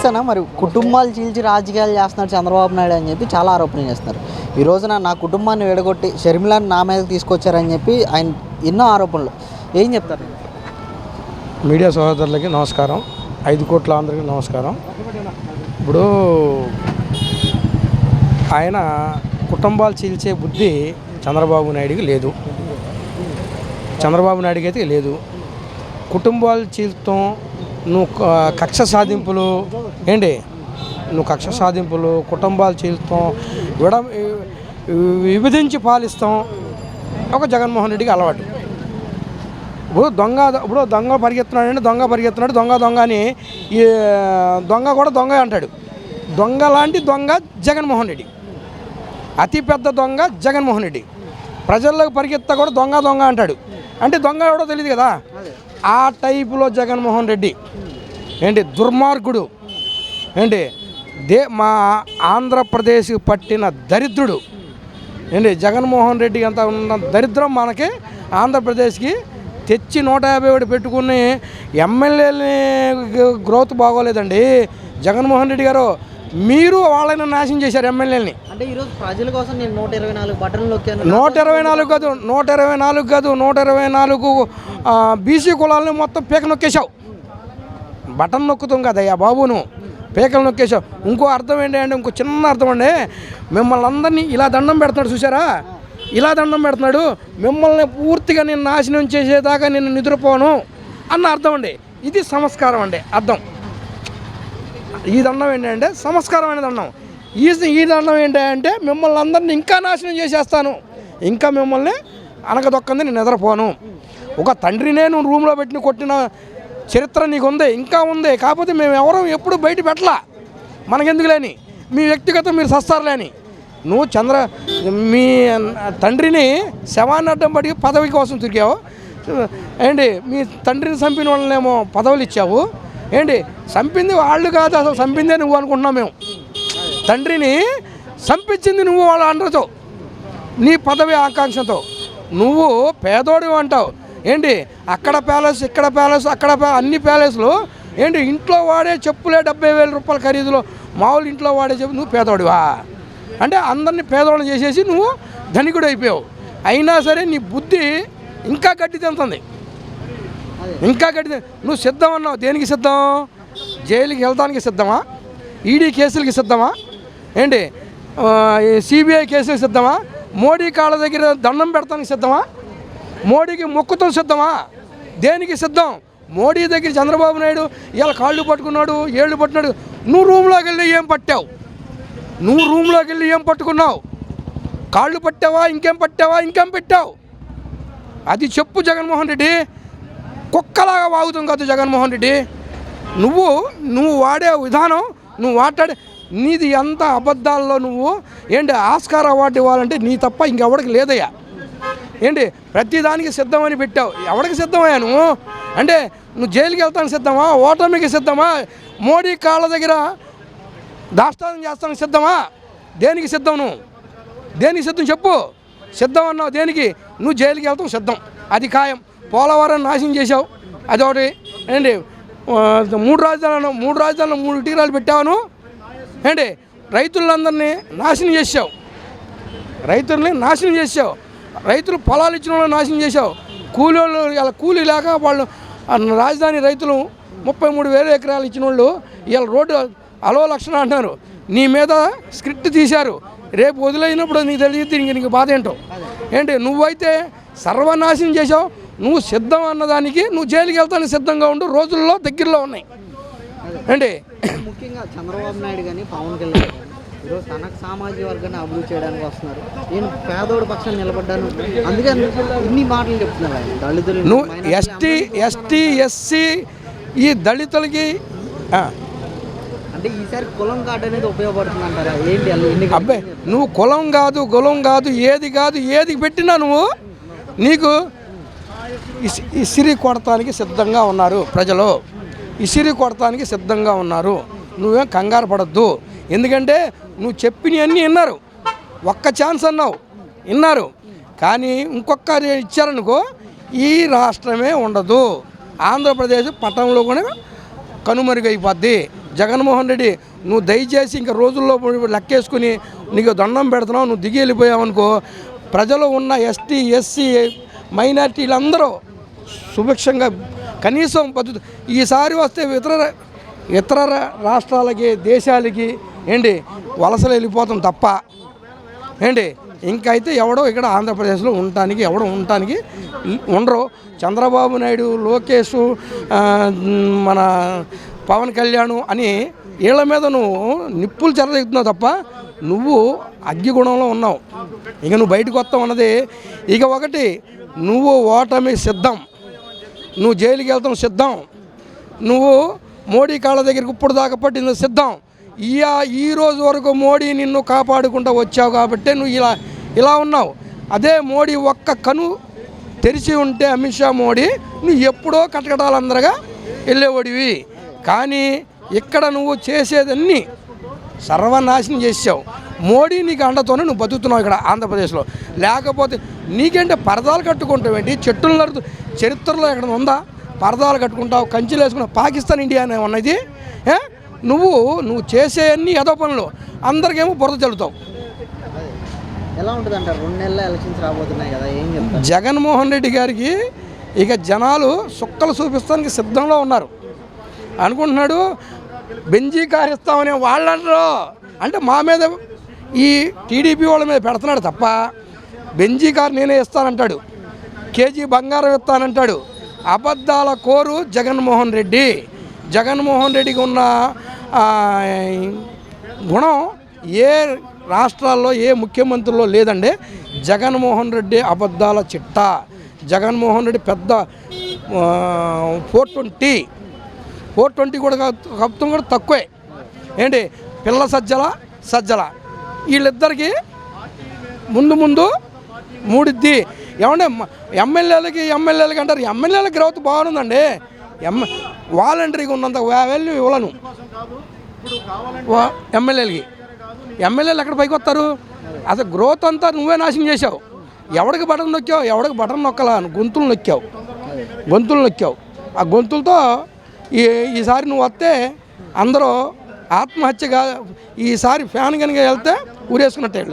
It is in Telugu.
నమస్తేనా మరి కుటుంబాలు చీల్చి రాజకీయాలు చేస్తున్నారు చంద్రబాబు నాయుడు అని చెప్పి చాలా ఆరోపణలు చేస్తున్నారు. ఈ రోజున నా కుటుంబాన్ని విడగొట్టి షర్మిలాని నా మీద తీసుకొచ్చారని చెప్పి ఆయన ఎన్నో ఆరోపణలు. ఏం చెప్తారు? మీడియా సహోదరులకి నమస్కారం. ఐదు కోట్ల అందరికీ నమస్కారం. ఇప్పుడు ఆయన కుటుంబాలు చీల్చే బుద్ధి చంద్రబాబు నాయుడికి లేదు. చంద్రబాబు నాయుడికి అయితే లేదు. కుటుంబాలు చీల్చడం నువ్వు కక్ష సాధింపులు ఏంటి? నువ్వు కక్ష సాధింపులు కుటుంబాలు చీల్చడం విడ విభజించి పాలిస్తాం. ఒక జగన్మోహన్ రెడ్డికి అలవాటు. ఇప్పుడు దొంగ ఇప్పుడు దొంగ పరిగెత్తున్నాడు అంటే దొంగ పరిగెత్తున్నాడు దొంగ దొంగ అని ఈ దొంగ కూడా దొంగ అంటాడు. దొంగ లాంటి దొంగ జగన్మోహన్ రెడ్డి. అతి పెద్ద దొంగ జగన్మోహన్ రెడ్డి. ప్రజల్లోకి పరిగెత్తా కూడా దొంగ దొంగ అంటాడు. అంటే దొంగ ఎవడో తెలియదు కదా. ఆ టైపులో జగన్మోహన్ రెడ్డి. ఏంటి? దుర్మార్గుడు. ఏంటి? దే మా ఆంధ్రప్రదేశ్ పట్టిన దరిద్రుడు. ఏంటి? జగన్మోహన్ రెడ్డి అంత ఉన్న దరిద్రం మనకి ఆంధ్రప్రదేశ్కి తెచ్చి నూట యాభై ఒకటి పెట్టుకుని ఎమ్మెల్యేలని గ్రోత్ బాగోలేదండి. జగన్మోహన్ రెడ్డి గారు మీరు వాళ్ళని నాశనం చేశారు ఎమ్మెల్యేలని. అంటే ఈరోజు ప్రజల కోసం నేను నూట ఇరవై నాలుగు బటన్లు నొక్కాను. నూట ఇరవై నాలుగు కాదు నూట ఇరవై నాలుగు కాదు నూట ఇరవై నాలుగు బీసీ కులాలని మొత్తం పీక నొక్కేశావు. బటన్ నొక్కుతాం కదయ్యా బాబు నువ్వు పీకలు నొక్కేశావు ఇంకో అర్థం ఏంటంటే ఇంకో చిన్న అర్థం అండి. మిమ్మల్ని అందరినీ ఇలా దండం పెడుతున్నాడు చూసారా ఇలా దండం పెడుతున్నాడు మిమ్మల్ని పూర్తిగా నేను నాశనం చేసేదాకా నేను నిద్రపోను అన్న అర్థం అండి. ఇది సంస్కారం అండి అర్థం. ఈ దండం ఏంటంటే సంస్కారమైన దండం. ఈ ఈ దండం ఏంటంటే మిమ్మల్ని అందరిని ఇంకా నాశనం చేసేస్తాను. ఇంకా మిమ్మల్ని అనగదొక్కంది నేను నిద్రపోను. ఒక తండ్రినే నువ్వు రూమ్లో పెట్టిన కొట్టిన చరిత్ర నీకు ఉంది ఇంకా ఉంది. కాకపోతే మేము ఎవరూ ఎప్పుడు బయట పెట్టలా. మనకెందుకులేని? మీ వ్యక్తిగతం మీరు సస్తారులేని. నువ్వు చంద్ర మీ తండ్రిని శవాన్ని అడ్డం పడి పదవి కోసం తిరిగావు. ఏంటి మీ తండ్రిని చంపిన వాళ్ళనేమో పదవులు ఇచ్చావు. ఏంటి చంపింది వాళ్ళు కాదు అసలు చంపిందే నువ్వు అనుకుంటున్నావు మేము. తండ్రిని చంపించింది నువ్వు వాళ్ళ అండ్రతో నీ పదవి ఆకాంక్షతో. నువ్వు పేదోడు అంటావు. ఏంటి? అక్కడ ప్యాలెస్ ఇక్కడ ప్యాలెస్ అక్కడ అన్ని ప్యాలెస్లు ఏంటి? ఇంట్లో వాడే చెప్పులే డెబ్బై వేల రూపాయల ఖరీదులో మామూలు ఇంట్లో వాడే చెప్పు నువ్వు పేదోడివా? అంటే అందరినీ పేదోళ్ళని చేసేసి నువ్వు ధనికుడు అయిపోయావు. అయినా సరే నీ బుద్ధి ఇంకా గడ్డి తింటుంది ఇంకా గడ్డి నువ్వు సిద్ధం అన్నావు. దేనికి సిద్ధం? జైలుకి వెళ్తానికి సిద్ధమా? ఈడీ కేసులకి సిద్ధమా? ఏంటి? సిబిఐ కేసులకు సిద్ధమా? మోడీ కాళ్ళ దగ్గర దండం పెడతానికి సిద్ధమా? మోడీకి మొక్కుతో సిద్ధమా? దేనికి సిద్ధం? మోడీ దగ్గర చంద్రబాబు నాయుడు ఇలా కాళ్ళు పట్టుకున్నాడు ఏళ్ళు పట్టున్నాడు నువ్వు రూమ్లోకి వెళ్ళి ఏం పట్టావు? నువ్వు రూమ్లోకి వెళ్ళి ఏం పట్టుకున్నావు? కాళ్ళు పట్టావా? ఇంకేం పట్టావా? ఇంకేం పెట్టావు? అది చెప్పు జగన్మోహన్ రెడ్డి. కుక్కలాగా వాగుతాం కాదు జగన్మోహన్ రెడ్డి. నువ్వు నువ్వు వాడే విధానం నువ్వు మాట్లాడే నీది ఎంత అబద్ధాల్లో నువ్వు ఏంటి ఆస్కార్ అవార్డు ఇవ్వాలంటే నీ తప్ప ఇంకెవడికి లేదయ్యా. ఏంటి? ప్రతిదానికి సిద్ధమని పెట్టావు. ఎవడికి సిద్ధమయ్యా నువ్వు? అంటే నువ్వు జైలుకి వెళ్తానికి సిద్ధమా? ఓటమికి సిద్ధమా? మోడీ కాళ్ళ దగ్గర దాష్టానం చేస్తానికి సిద్ధమా? దేనికి సిద్ధం నువ్వు? దేనికి సిద్ధం చెప్పు. సిద్ధం అన్నావు దేనికి? నువ్వు జైలుకి వెళ్తాం సిద్ధం. అది ఖాయం. పోలవరం నాశనం చేసావు అదొకటి. ఏంటి? మూడు రాజధానులు మూడు రాజధానులు మూడు టీరాలు పెట్టావు ఏంటి? రైతులందరినీ నాశనం చేసావు రైతుల్ని నాశనం చేసావు రైతులు పొలాలు ఇచ్చిన వాళ్ళని నాశనం చేసావు కూలీలు ఇలా కూలీ లేక వాళ్ళు రాజధాని రైతులు ముప్పై మూడు వేల ఎకరాలు ఇచ్చిన వాళ్ళు ఇలా రోడ్డు అలో లక్షణ అంటున్నారు. నీ మీద స్క్రిప్ట్ తీశారు. రేపు వదిలేసినప్పుడు నీకు తెలియదు ఇంక నీకు బాధ ఏంటో? ఏంటి? నువ్వైతే సర్వనాశనం చేసావు నువ్వు సిద్ధం అన్నదానికి నువ్వు జైలుకి వెళ్తానికి సిద్ధంగా ఉండు. రోజుల్లో దగ్గరలో ఉన్నాయి. ఏంటి? ముఖ్యంగా చంద్రబాబు నాయుడు కానీ పవన్ కళ్యాణ్ ఈరోజు తనకు సామాజిక వర్గాన్ని అభివృద్ధి చేయడానికి వస్తున్నారు. నేను పేదోడి పక్షాన్ని నిలబడ్డాను. అందుకే ఇన్ని మాటలు చెప్తున్నారు ఆయన. దళితులు నువ్వు ఎస్టీ ఎస్టీ ఎస్సీ ఈ దళితులకి అంటే ఈసారి కులం కార్డు అనేది ఉపయోగపడుతుంది అంటారా ఏంటి అబ్బాయి నువ్వు కులం కాదు కులం కాదు ఏది కాదు ఏది పెట్టినా నువ్వు నీకు ఇసి- ఇసిరి కొడటానికి సిద్ధంగా ఉన్నారు ప్రజలు. ఇసిరి కొడటానికి సిద్ధంగా ఉన్నారు. నువ్వేం కంగారు పడద్దు. ఎందుకంటే నువ్వు చెప్పినవన్నీ విన్నారు. ఒక్క ఛాన్స్ అన్నావు. విన్నారు. కానీ ఇంకొక ఇచ్చారనుకో ఈ రాష్ట్రమే ఉండదు. ఆంధ్రప్రదేశ్ పట్టణంలో కూడా కనుమరుగైపోద్ది జగన్మోహన్ రెడ్డి నువ్వు దయచేసి ఇంకా రోజుల్లో లెక్కేసుకుని నీకు దండం పెడుతున్నావు నువ్వు దిగి వెళ్ళిపోయావు అనుకో ప్రజలు ఉన్న ఎస్టీ ఎస్సీ మైనార్టీలందరూ సుభిక్షంగా కనీసం పద్ధతి ఈసారి వస్తే ఇతర ఇతర రాష్ట్రాలకి దేశాలకి ఏంటి వలసలు వెళ్ళిపోతాం తప్ప. ఏంటి ఇంకైతే ఎవడో ఇక్కడ ఆంధ్రప్రదేశ్లో ఉండటానికి ఎవడో ఉండటానికి ఉండరు. చంద్రబాబు నాయుడు లోకేష్ మన పవన్ కళ్యాణ్ అని వీళ్ళ మీద నువ్వు నిప్పులు చెరదెక్కుతున్నావు తప్ప నువ్వు అగ్గిగుణంలో ఉన్నావు. ఇక నువ్వు బయటకు వస్తావు అన్నది ఇక ఒకటి నువ్వు ఓటమి సిద్ధం. నువ్వు జైలుకి వెళ్తాం సిద్ధం. నువ్వు మోడీ కాళ్ళ దగ్గరికి ఇప్పుడు దాకా పట్టిన సిద్ధం. ఇయా ఈ రోజు వరకు మోడీ నిన్ను కాపాడుకుంటూ వచ్చావు కాబట్టి నువ్వు ఇలా ఇలా ఉన్నావు. అదే మోడీ ఒక్క కను తెరిచి ఉంటే అమిత్ షా మోడీ నువ్వు ఎప్పుడో కటకటాలందరగా వెళ్ళేవాడివి. కానీ ఇక్కడ నువ్వు చేసేదన్నీ సర్వనాశనం చేసావు మోడీ నీకు అండతోనే నువ్వు బతుకుతున్నావు ఇక్కడ ఆంధ్రప్రదేశ్లో. లేకపోతే నీకంటే పరదాలు కట్టుకుంటావేంటి? చెట్టులు నడుతూ చరిత్రలో ఎక్కడ ఉందా? పరదాలు కట్టుకుంటావు కంచెలు వేసుకున్నావు. పాకిస్తాన్ ఇండియా అనే ఉన్నది? నువ్వు నువ్వు చేసే అన్ని ఎదో పనులు. అందరికేమో బురద చల్లుతావు. ఎలా ఉంటుంది అంటారు రెండు నెలల ఎలక్షన్స్ రాబోతున్నాయి కదా ఏం చెప్తారు? జగన్మోహన్ రెడ్డి గారికి ఇక జనాలు సుక్కలు చూపిస్తానికి సిద్ధంలో ఉన్నారు. అనుకుంటున్నాడు బెంజీ కారు ఇస్తామని వాళ్ళు అంటారు అంటే మా మీద ఈ టీడీపీ వాళ్ళ మీద పెడుతున్నాడు తప్ప బెంజీ కారు నేనే ఇస్తానంటాడు. కేజీ బంగారం ఇస్తానంటాడు. అబద్ధాల కోరు జగన్మోహన్ రెడ్డి. జగన్మోహన్ రెడ్డికి ఉన్న గుణం ఏ రాష్ట్రాల్లో ఏ ముఖ్యమంత్రుల్లో లేదండి. జగన్మోహన్ రెడ్డి అబద్ధాల చిట్ట. జగన్మోహన్ రెడ్డి పెద్ద ఫోర్ ట్వంటీ. ఫోర్ ట్వంటీ కూడా కప్తం కూడా తక్కువే. ఏంటి? పిల్ల సజ్జల సజ్జల. వీళ్ళిద్దరికి ముందు ముందు మూడిద్ది. ఏమంటే ఎమ్మెల్యేలకి ఎమ్మెల్యేలకి అంటారు. ఎమ్మెల్యేల గ్రోత్ బాగుందండి. ఎమ్ వాలంటరీగా ఉన్నంత వాల్యూ ఇవ్వలను. వా- ఎమ్మెల్యేలకి. ఎమ్మెల్యేలు ఎక్కడ పైకి వస్తారు అసలు గ్రోత్ అంతా నువ్వే నాశనం చేసావు ఎవడికి బటన్ నొక్కావు? ఎవడికి బటన్ నొక్కలా? గొంతులు నొక్కావు. గొంతులు నొక్కావు. ఆ గొంతులతో ఈ ఈసారి నువ్వు వస్తే అందరూ ఆత్మహత్యగా ఈసారి ఫ్యాన్ కనుక వెళ్తే ఊరేసుకున్నట్టే.